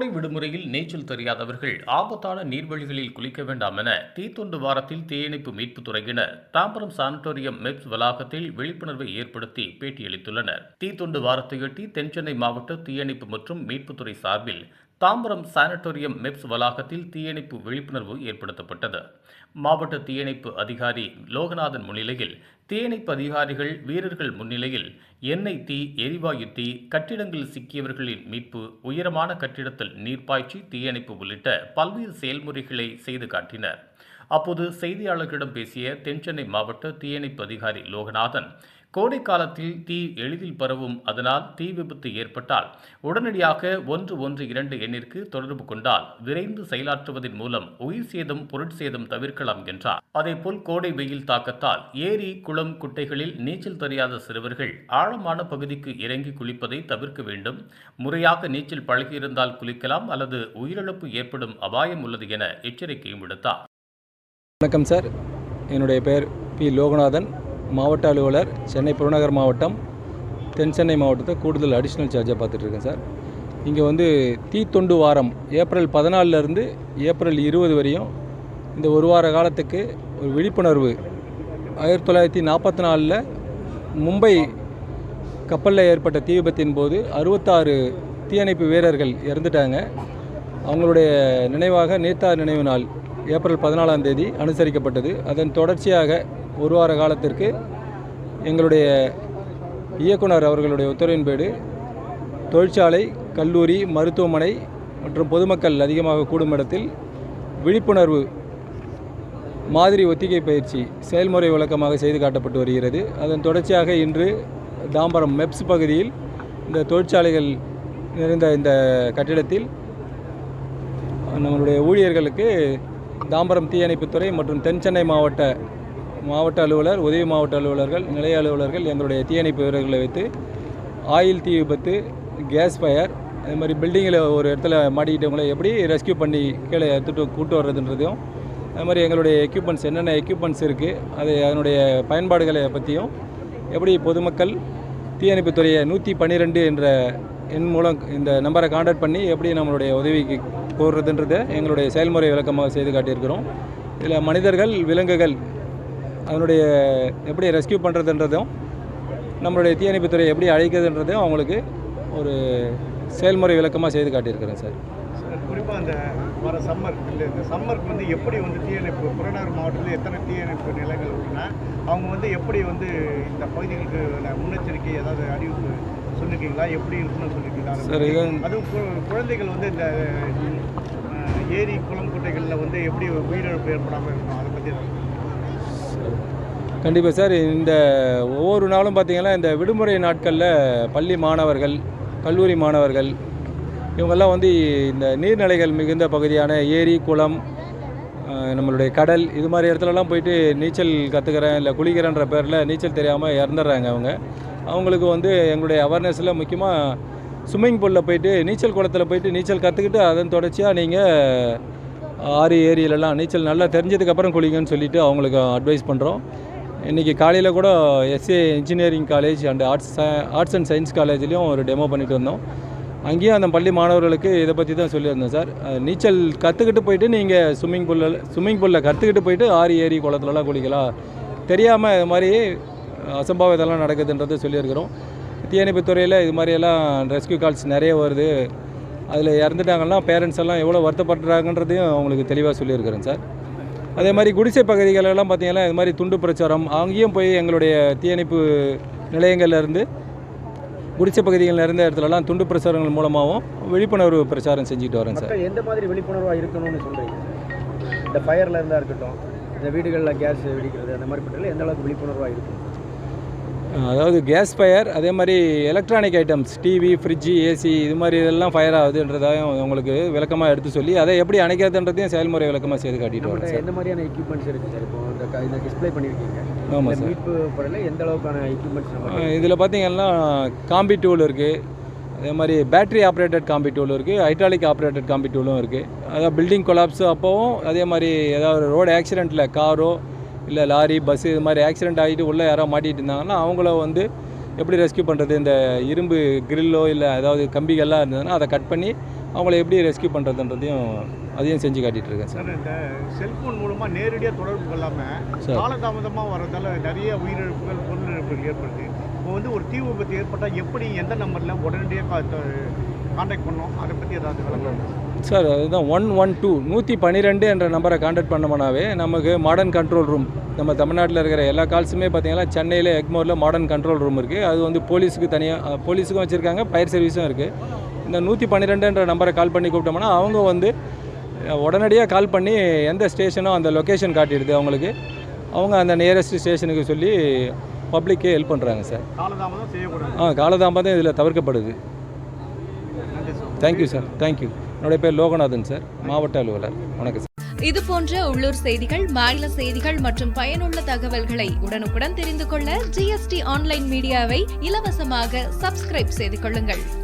கோடை விடுமுறையில் நீச்சல் தெரியாதவர்கள் ஆபத்தான நீர்வழிகளில் குளிக்க வேண்டாம் என தீத்தொண்டு வாரத்தில் தீயணைப்பு மீட்புத் துறையினர் தாம்பரம் சானிட்டோரியம் மெப்ஸ் வளாகத்தில் விழிப்புணர்வை ஏற்படுத்தி பேட்டியளித்துள்ளனர். தீத்தொண்டு வாரத்தையொட்டி தென்சென்னை மாவட்ட தீயணைப்பு மற்றும் மீட்புத்துறை சார்பில் தாம்பரம் சானிட்டோரியம் மெப்ஸ் வளாகத்தில் தீயணைப்பு விழிப்புணர்வு ஏற்படுத்தப்பட்டது. மாவட்ட தீயணைப்பு அதிகாரி லோகநாதன் முன்னிலையில் தீயணைப்பு அதிகாரிகள் வீரர்கள் முன்னிலையில் எண்ணெய் தீ எரிவாயு தீ கட்டிடங்களில் சிக்கியவர்களின் மீட்பு உயரமான கட்டிடத்தில் நீர் பாய்ச்சி தீயணைப்பு உள்ளிட்ட பல்வேறு செயல்முறைகளை செய்து காட்டினர். அப்போது செய்தியாளர்களிடம் பேசிய தென்சென்னை மாவட்ட தீயணைப்பு அதிகாரி லோகநாதன் கோடை காலத்தில் தீ எளிதில் பரவும் அதனால் தீ விபத்து ஏற்பட்டால் உடனடியாக ஒன்று ஒன்று இரண்டு எண்ணிற்கு தொடர்பு கொண்டால் விரைந்து செயலாற்றுவதன் மூலம் உயிர் சேதம் பொருட்சேதம் தவிர்க்கலாம் என்றார். அதேபோல் கோடை வெயில் தாக்கத்தால் ஏரி குளம் குட்டைகளில் நீச்சல் தெரியாத சிறுவர்கள் ஆழமான பகுதிக்கு இறங்கி குளிப்பதை தவிர்க்க வேண்டும். முறையாக நீச்சல் பழகியிருந்தால் குளிக்கலாம் அல்லது உயிரிழப்பு ஏற்படும் அபாயம் உள்ளது என எச்சரிக்கையும் விடுத்தார். வணக்கம் சார். என்னுடைய பெயர் பி. லோகநாதன். மாவட்ட அலுவலர் சென்னை புறநகர் மாவட்டம் தென் சென்னை மாவட்டத்தை கூடுதல் அடிஷ்னல் சார்ஜாக பார்த்துட்ருக்கேன் சார். இங்கே வந்து தீத்தொண்டு வாரம் ஏப்ரல் பதினாலிருந்து ஏப்ரல் இருபது வரையும் இந்த ஒரு வார காலத்துக்கு ஒரு விழிப்புணர்வு. ஆயிரத்தி தொள்ளாயிரத்தி நாற்பத்தி நாலில் மும்பை கப்பலில் ஏற்பட்ட தீ விபத்தின் போது அறுபத்தாறு தீயணைப்பு வீரர்கள் இறந்துட்டாங்க. அவங்களுடைய நினைவாக நேதார் நினைவு நாள் ஏப்ரல் பதினாலாம் தேதி அனுசரிக்கப்பட்டது. அதன் தொடர்ச்சியாக ஒரு வார காலத்திற்கு எங்களுடைய இயக்குனர் அவர்களுடைய உத்தரவின்பேடு தொழிற்சாலை கல்லூரி மருத்துவமனை மற்றும் பொதுமக்கள் அதிகமாக கூடும் இடத்தில் விழிப்புணர்வு மாதிரி ஒத்திகை பயிற்சி செயல்முறை விளக்கமாக செய்து காட்டப்பட்டு வருகிறது. அதன் தொடர்ச்சியாக இன்று தாம்பரம் மெப்ஸ் பகுதியில் இந்த தொழிற்சாலைகள் நிறைந்த இந்த கட்டிடத்தில் நம்மளுடைய ஊழியர்களுக்கு தாம்பரம் தீயணைப்புத்துறை மற்றும் தென் சென்னை மாவட்ட மாவட்ட அலுவலர் உதவி மாவட்ட அலுவலர்கள் நிலைய அலுவலர்கள் எங்களுடைய தீயணைப்பு வீரர்களை வைத்து ஆயில் தீ விபத்து கேஸ் ஃபயர் அது மாதிரி பில்டிங்கில் ஒரு இடத்துல மாட்டிக்கிட்டவங்களை எப்படி ரெஸ்க்யூ பண்ணி கீழே எடுத்துட்டு கூட்டு வர்றதுன்றதையும் அது மாதிரி எங்களுடைய எக்யூப்மெண்ட்ஸ் என்னென்ன எக்யூப்மெண்ட்ஸ் இருக்குது அது அதனுடைய பயன்பாடுகளை பற்றியும் எப்படி பொதுமக்கள் தீயணைப்புத்துறையை நூற்றி பன்னிரெண்டு என்ற எண் மூலம் இந்த நம்பரை காண்டாக்ட் பண்ணி எப்படி நம்மளுடைய உதவிக்கு கோர்றதுன்றதை எங்களுடைய செயல்முறை விளக்கமாக செய்து காட்டியிருக்கிறோம். இதில் மனிதர்கள் விலங்குகள் அதனுடைய எப்படி ரெஸ்க்யூ பண்ணுறதுன்றதும் நம்மளுடைய தீயணைப்புத்துறை எப்படி அழைக்கிறதுன்றதையும் அவங்களுக்கு ஒரு செயல்முறை விளக்கமாக செய்து காட்டியிருக்கிறேன் சார். சார் குறிப்பாக அந்த வர சம்மர் இல்லை இந்த சம்மருக்கு வந்து எப்படி வந்து தீயணைப்பு புறநகர் மாவட்டத்தில் எத்தனை தீயணைப்பு நிலையங்கள் இருக்குன்னா அவங்க வந்து எப்படி வந்து இந்த பகுதிகளுக்கு முன்னெச்சரிக்கை ஏதாவது அறிவிப்பு சொல்லிருக்கீங்களா? எப்படி இருக்குன்னு சொல்லிருக்கீங்களா? அதை சார்? இது- அதுவும் குழந்தைகள் வந்து இந்த ஏரி குளம் குட்டைகளில் வந்து எப்படி உயிரிழப்பு ஏற்படாமல் இருக்கும் அதை பற்றி கண்டிப்பாக சார். இந்த ஒவ்வொரு நாளும் பார்த்திங்கன்னா இந்த விடுமுறை நாட்களில் பள்ளி மாணவர்கள் கல்லூரி மாணவர்கள் இவங்கெல்லாம் வந்து இந்த நீர்நிலைகள் மிகுந்த பகுதியான ஏரி குளம் நம்மளுடைய கடல் இது மாதிரி இடத்துலலாம் போயிட்டு நீச்சல் கற்றுக்கிறேன் இல்லை குளிக்கிறேன்ற பேரில் நீச்சல் தெரியாமல் இறந்துடுறாங்க அவங்க. அவங்களுக்கு வந்து எங்களுடைய அவேர்னஸில் முக்கியமாக ஸ்விம்மிங் பூலில் போயிட்டு நீச்சல் குளத்தில் போயிட்டு நீச்சல் கற்றுக்கிட்டு அதன் தொடர்ச்சியாக நீங்கள் ஆறு ஏரியிலலாம் நீச்சல் நல்லா தெரிஞ்சதுக்கப்புறம் குளிங்கன்னு சொல்லிவிட்டு அவங்களுக்கு அட்வைஸ் பண்ணுறோம் இன்றைக்கி காலையில் கூட S A engineering college and arts arts and science காலேஜ்லேயும் ஒரு டெமோ பண்ணிட்டு வந்தோம். அங்கேயும் அந்த பள்ளி மாணவர்களுக்கு இதை பற்றி தான் சொல்லியிருந்தோம் சார். நீச்சல் கற்றுக்கிட்டு போயிட்டு நீங்கள் ஸ்விம்மிங் பூலில் ஸ்விம்மிங் பூலில் கற்றுக்கிட்டு போயிட்டு ஆறு ஏரி குளத்துலலாம் குளிக்கலாம். தெரியாமல் இது மாதிரி அசம்பாவிதம்லாம் நடக்குதுன்றதை சொல்லியிருக்கிறோம். தீயணைப்புத்துறையில் இது மாதிரியெல்லாம் ரெஸ்க்யூ கால்ஸ் நிறைய வருது. அதில் இறந்துட்டாங்கன்னா பேரண்ட்ஸ் எல்லாம் எவ்வளோ வருத்தப்படுறாங்கன்றதையும் அவங்களுக்கு தெளிவாக சொல்லியிருக்கிறேன் சார். அதே மாதிரி குடிசை பகுதிகளெல்லாம் பார்த்திங்கன்னா இது மாதிரி துண்டு பிரச்சாரம் அங்கேயும் போய் எங்களுடைய தீயணைப்பு நிலையங்கள்லேருந்து குடிசை பகுதிகளில் இருந்த இடத்துலலாம் துண்டு பிரச்சாரங்கள் மூலமாகவும் விழிப்புணர்வு பிரச்சாரம் செஞ்சுட்டு வரேன் சார். எந்த மாதிரி விழிப்புணர்வாக இருக்கணும்னு சொல்கிறீங்க இந்த ஃபயரில் இருந்தால் இருக்கட்டும் இந்த வீடுகளில் கேஸ் வெடிக்கிறது அந்த மாதிரி பற்றில எந்த அளவுக்கு விழிப்புணர்வாக இருக்கும் அதாவது கேஸ் ஃபயர் அதே மாதிரி electronic items TV fridge AC இது மாதிரி இதெல்லாம் ஃபயர் ஆகுதுன்றதையும் உங்களுக்கு விளக்கமாக எடுத்து சொல்லி அதை எப்படி அணைக்கிறதுன்றதையும் செயல்முறை விளக்கமாக செய்து காட்டிட்டு சார். எந்த மாதிரியான எக்யூப்மெண்ட்ஸ் இருக்குது சார்? இப்போ இந்த டிஸ்ப்ளே பண்ணியிருக்கீங்க ஆமாம் சார். மீட்பு படையில் எந்த அளவுக்கான எக்யூப்மெண்ட்ஸ் இதில் பார்த்தீங்கன்னா காம்பி டூல் இருக்குது அதே மாதிரி பேட்டரி ஆப்ரேட்டட் காம்பி டூல் இருக்குது ஹைட்ராலிக் ஆப்ரேட்டட் காம்பி டூலும் இருக்குது அதாவது பில்டிங் கொலாப்ஸ் அப்போவும் அதே மாதிரி ஏதாவது ரோடு ஆக்சிடெண்ட்டில் காரோ இல்லை லாரி பஸ்ஸு இது மாதிரி ஆக்சிடென்ட் ஆகிட்டு உள்ளே யாரோ மாட்டிகிட்டு இருந்தாங்கன்னா அவங்கள வந்து எப்படி ரெஸ்க்யூ பண்ணுறது இந்த இரும்பு கிரில்லோ இல்லை ஏதாவது கம்பிகள்லாம் இருந்ததுன்னா அதை கட் பண்ணி அவங்கள எப்படி ரெஸ்கியூ பண்ணுறதுன்றதையும் அதையும் செஞ்சு காட்டிகிட்டு இருக்கேன் சார். இந்த செல்போன் மூலமாக நேரடியாக தொடர்பு கொள்ளாமல். காலதாமதமாக வரதால நிறைய உயிரிழப்புகள் பொருள் இழப்புகள் ஏற்படுது. இப்போ வந்து ஒரு தீ விபத்து ஏற்பட்டால் எப்படி எந்த நம்பரில் உடனடியாக கான்டாக்ட் பண்ணோம் அதை பற்றி ஏதாவது விளக்கம்? சார் அதுதான் ஒன் ஒன் டூ நூற்றி பன்னிரெண்டு என்ற நம்பரை காண்டாக்ட் பண்ணோம்னாவே நமக்கு மாடர்ன் கண்ட்ரோல் ரூம் நம்ம தமிழ்நாட்டில் இருக்கிற எல்லா கால்ஸுமே பார்த்தீங்கன்னா சென்னையில் எக்மோரில் மாடர்ன் கண்ட்ரோல் ரூம் இருக்குது அது வந்து போலீஸுக்கு தனியாக போலீஸுக்கும் வச்சுருக்காங்க ஃபயர் சர்வீஸும் இருக்குது இந்த நூற்றி பன்னிரெண்டுன்ற நம்பரை கால் பண்ணி கூப்பிட்டோம்னா அவங்க வந்து உடனடியாக கால் பண்ணி எந்த ஸ்டேஷனோ அந்த லொக்கேஷன் காட்டிடுது அவங்களுக்கு. அவங்க அந்த நியரஸ்ட் ஸ்டேஷனுக்கு சொல்லி பப்ளிக்கே ஹெல்ப் பண்ணுறாங்க சார். ஆ காலதாமதம் இதில் தவிர்க்கப்படுது. தேங்க்யூ சார் தேங்க்யூ என்னுடைய பேர் லோகநாதன் சார் மாவட்ட அலுவலர். வணக்கம் சார். இது போன்ற உள்ளூர் செய்திகள் மாநில செய்திகள் மற்றும் பயனுள்ள தகவல்களை உடனுக்குடன் தெரிந்து கொள்ள ஜிஎஸ்டி ஆன்லைன் மீடியாவை இலவசமாக சப்ஸ்கிரைப் செய்து கொள்ளுங்கள்.